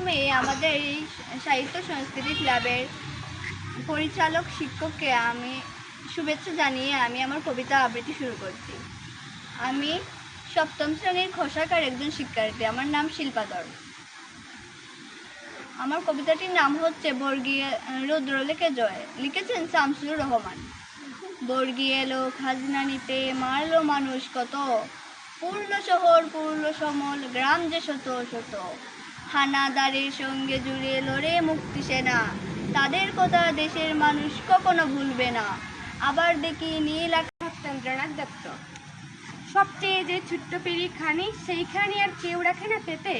আমি আমাদের এই সাহিত্য সংস্কৃতি ক্লাবের পরিচালক শিক্ষককে আমি শুভেচ্ছা জানিয়ে আমি আমার কবিতা আবৃত্তি শুরু করছি। আমি সপ্তম শ্রেণির খোসাকার একজন শিক্ষার্থী। আমার নাম শিল্পাদর আমার কবিতাটির নাম হচ্ছে বর্গীয় রৌদ্র লেখে জয়। লিখেছেন শামসুর রহমান। বর্গী এলো খাজনা নিতে মারলো মানুষ কত। পূর্ণ শহর, পূর্ণ সমল, গ্রাম যে শত শত। হানাদারের সঙ্গে জুড়ে লড়ে মুক্তি সেনা তাদের কথা দেশের মানুষ কখনো ভুলবে না। আবার দেখি নীল সত্যেন্দ্রনাথ দত্ত। সবচেয়ে যে ছোট্ট পিড়িখানি সেইখানে আর কেউ রাখে না পেতে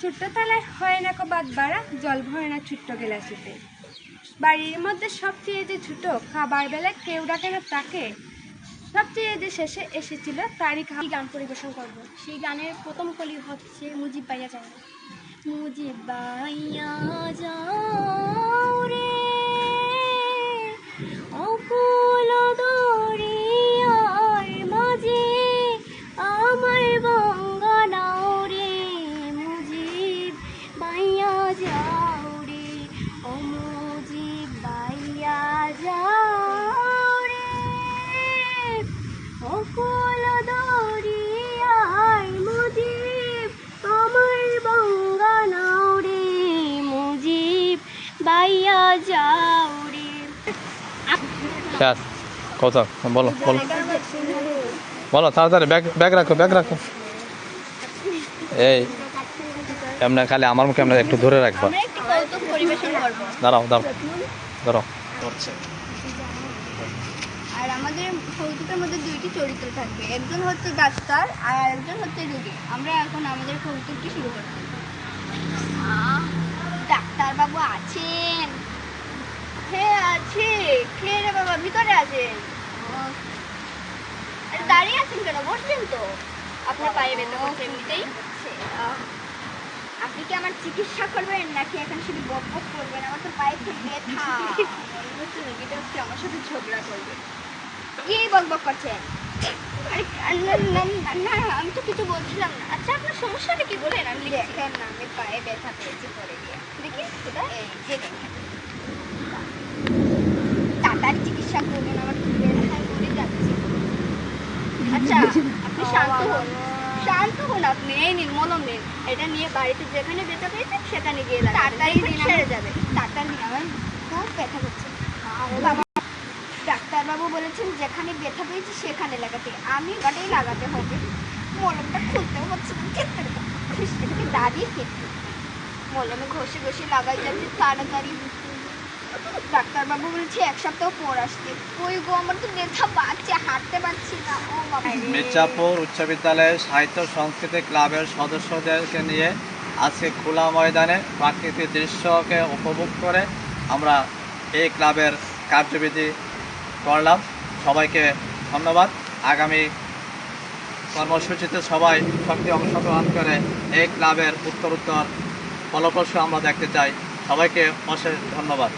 ছোট্ট তালায় হয় না কো বাদ বাড়া, জল ভরে না ছোট্ট গেলাসিতে। বাড়ির মধ্যে সবচেয়ে যে ছোট, খাবার বেলায় কেউ রাখে না তাকে। সবচেয়ে যে শেষে এসেছিল, তারই গান পরিবেশন করব। সেই গানের প্রথম কলি হচ্ছে মুজিব বাইয়া যায় মুজিব বাইয়া যাও রে অকুল দরিয়ার মাঝে আমার গঙ্গা নাও রে মুজিব বাইয়া যাও রে ও মুজিব বাইয়া যাও রে অকুল দরিয়ার যাও রে বলো বলো। বলো তাড়াতাড়ি ব্যাগ ব্যাগ রাখো ব্যাগ রাখো। এই এমনি খালি আমার মুখে এমনি একটু ধরে রাখবা? আমরা দাঁড়াও দাঁড়াও দাঁড়াও আর আমাদের কৌতুকের মধ্যে দুইটি চরিত্র থাকবে। একজন হচ্ছে ডাক্তার আর একজন হচ্ছে রুগী। আমরা এখন আমাদের কৌতুকটি শুরু করছি ডাক্তার বাবু আছেন। হ্যাঁ আছে কে রে বাবা ভিতরে আছেন দাঁড়িয়ে আছেন কেন? বসবেন তো। আপনার পায়ে ব্যথা করছে এমনিতেই। আপনি কি আমার চিকিৎসা করবেন নাকি এখন শুধু বক বক করবেন? আমার তো পায়ে খুব ব্যথা। মনে হচ্ছে রোগীটা হচ্ছে আমার সাথে ঝগড়া করবে। কি বক বক করছেন। না, আমি তো কিছু বলছিলাম না। আচ্ছা আপনার সমস্যাটা কি? বলেন আমি দেখেন না আমি পায়ে ব্যথা পেয়েছি পরে গিয়ে। দেখি এই যে দেখেন তাড়াতাড়ি চিকিৎসা করবেন আমার খুব ব্যথায় মরে যাচ্ছে আপনি শান্ত হন। শান্ত হন আপনি। এই নিন মলম নিন। এটা নিয়ে বাড়িতে যেখানে পেয়েছেন সেখানে গিয়ে তাড়াতাড়ি দিন সেরে যাবে। তাড়াতাড়ি আমার খুব ব্যথা করছে। বাবা ডাক্তারবাবু বলেছেন যেখানে ব্যথা পেয়েছি সেখানে লাগাতে। আমি ওটাই লাগাতে হবে। মলমটা খুলতেও হচ্ছে না ক্ষেত্রে দাঁড়িয়ে ক্ষেত্রে। মলমে ঘষে ঘষে লাগাই যাচ্ছে তাড়াতাড়ি। ডাক্তারবাবু বলছে, এক সপ্তাহ পর আসতে। ওই গো, আমার তো ব্যথা পাচ্ছে হাঁটতে পারছি না। ও বাবা। মির্জাপুর উচ্চ বিদ্যালয়ের সাহিত্য সংস্কৃতি ক্লাবের সদস্যদেরকে নিয়ে আজকে খোলা ময়দানে প্রাকৃতিক দৃশ্যকে উপভোগ করে আমরা এই ক্লাবের কার্যবিধি করলাম। সবাইকে ধন্যবাদ। আগামী কর্মসূচিতে সবাই শক্তি অংশগ্রহণ করে এই ক্লাবের উত্তরোত্তর ফলপ্রসূ আমরা দেখতে চাই। সবাইকে অশেষ ধন্যবাদ।